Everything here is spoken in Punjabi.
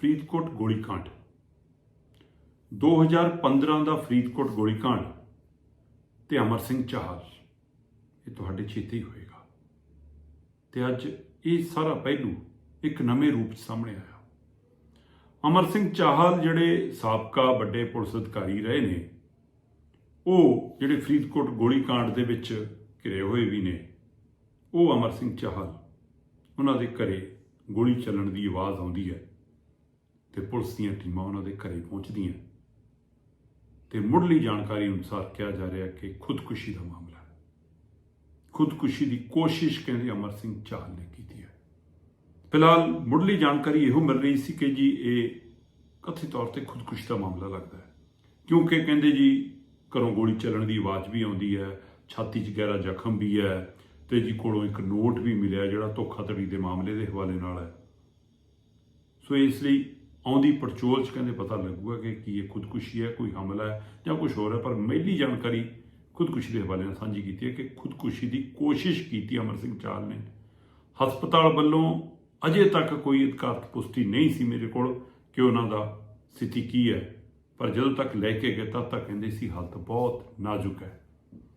ਫਰੀਦਕੋਟ ਗੋਲੀकांड 2015 ਦਾ ਫਰੀਦਕੋਟ ਗੋਲੀकांड ਤੇ ਅਮਰ ਸਿੰਘ ਚਾਹਲ ਇਹ ਤੁਹਾਡੇ ਚੇਤੇ ਹੀ ਹੋਏਗਾ। ਤੇ ਅੱਜ ਇਹ ਸਾਰਾ ਪਹਿਲੂ ਇੱਕ ਨਵੇਂ ਰੂਪ ਸਾਹਮਣੇ ਆਇਆ। ਅਮਰ ਸਿੰਘ ਚਾਹਲ ਜਿਹੜੇ ਸਾਬਕਾ ਵੱਡੇ ਪੁਲਿਸ ਅਧਿਕਾਰੀ ਰਹੇ ਨੇ, ਉਹ ਜਿਹੜੇ ਫਰੀਦਕੋਟ ਗੋਲੀकांड ਦੇ ਵਿੱਚ ਘਿਰੇ ਹੋਏ ਵੀ ਨੇ, ਉਹ ਅਮਰ ਸਿੰਘ ਚਾਹਲ ਉਹਨਾਂ ਦੇ ਘਰੇ ਗੋਲੀ ਚੱਲਣ ਦੀ ਆਵਾਜ਼ ਆਉਂਦੀ ਹੈ। ਤੇ ਪੁਲਿਸ ਦੀਆਂ ਟੀਮਾਂ ਉਹਨਾਂ ਦੇ ਘਰੇ ਪਹੁੰਚਦੀਆਂ। ਤੇ ਮੁੱਢਲੀ ਜਾਣਕਾਰੀ ਅਨੁਸਾਰ ਕਿਹਾ ਜਾ ਰਿਹਾ ਕਿ ਖੁਦਕੁਸ਼ੀ ਦਾ ਮਾਮਲਾ ਖੁਦਕੁਸ਼ੀ ਦੀ ਕੋਸ਼ਿਸ਼ ਕਹਿੰਦੇ ਅਮਰ ਸਿੰਘ ਚਾਹਲ ਨੇ ਕੀਤੀ ਹੈ। ਫਿਲਹਾਲ ਮੁੱਢਲੀ ਜਾਣਕਾਰੀ ਇਹੋ ਮਿਲ ਰਹੀ ਸੀ ਕਿ ਜੀ ਇਹ ਕਥਿਤ ਤੌਰ ਤੇ ਖੁਦਕੁਸ਼ੀ ਦਾ ਮਾਮਲਾ ਲੱਗਦਾ ਹੈ। ਕਿਉਂਕਿ ਕਹਿੰਦੇ ਜੀ ਘਰੋਂ ਗੋਲੀ ਚੱਲਣ ਦੀ ਆਵਾਜ਼ ਵੀ ਆਉਂਦੀ ਹੈ, ਛਾਤੀ 'ਚ ਗਹਿਰਾ ਜ਼ਖਮ ਵੀ ਹੈ ਤੇ ਜੀ ਕੋਲੋਂ ਇੱਕ ਨੋਟ ਵੀ ਮਿਲਿਆ ਜਿਹੜਾ ਧੋਖਾਧੜੀ ਦੇ ਮਾਮਲੇ ਦੇ ਹਵਾਲੇ ਨਾਲ ਹੈ। ਸੋ ਇਸ ਲਈ ਆਉਂਦੀ ਪੜਚੋਲ 'ਚ ਕਹਿੰਦੇ ਪਤਾ ਲੱਗੂਗਾ ਕਿ ਕੀ ਇਹ ਖੁਦਕੁਸ਼ੀ ਹੈ, ਕੋਈ ਹਮਲਾ ਹੈ ਜਾਂ ਕੁਝ ਹੋਰ ਹੈ, ਪਰ ਪਹਿਲੀ ਜਾਣਕਾਰੀ ਖੁਦਕੁਸ਼ੀ ਦੇ ਹਵਾਲੇ ਨਾਲ ਸਾਂਝੀ ਕੀਤੀ ਹੈ ਕਿ ਖੁਦਕੁਸ਼ੀ ਦੀ ਕੋਸ਼ਿਸ਼ ਕੀਤੀ ਅਮਰ ਸਿੰਘ ਚਾਲ ਨੇ। ਹਸਪਤਾਲ ਵੱਲੋਂ ਅਜੇ ਤੱਕ ਕੋਈ ਅਧਿਕਾਰਤ ਪੁਸ਼ਟੀ ਨਹੀਂ ਸੀ ਮੇਰੇ ਕੋਲ ਕਿ ਉਹਨਾਂ ਦਾ ਸਥਿਤੀ ਕੀ ਹੈ, ਪਰ ਜਦੋਂ ਤੱਕ ਲੈ ਕੇ ਗਏ, ਤਦ ਤੱਕ ਕਹਿੰਦੇ ਸੀ ਹਾਲਤ ਬਹੁਤ ਨਾਜ਼ੁਕ ਹੈ।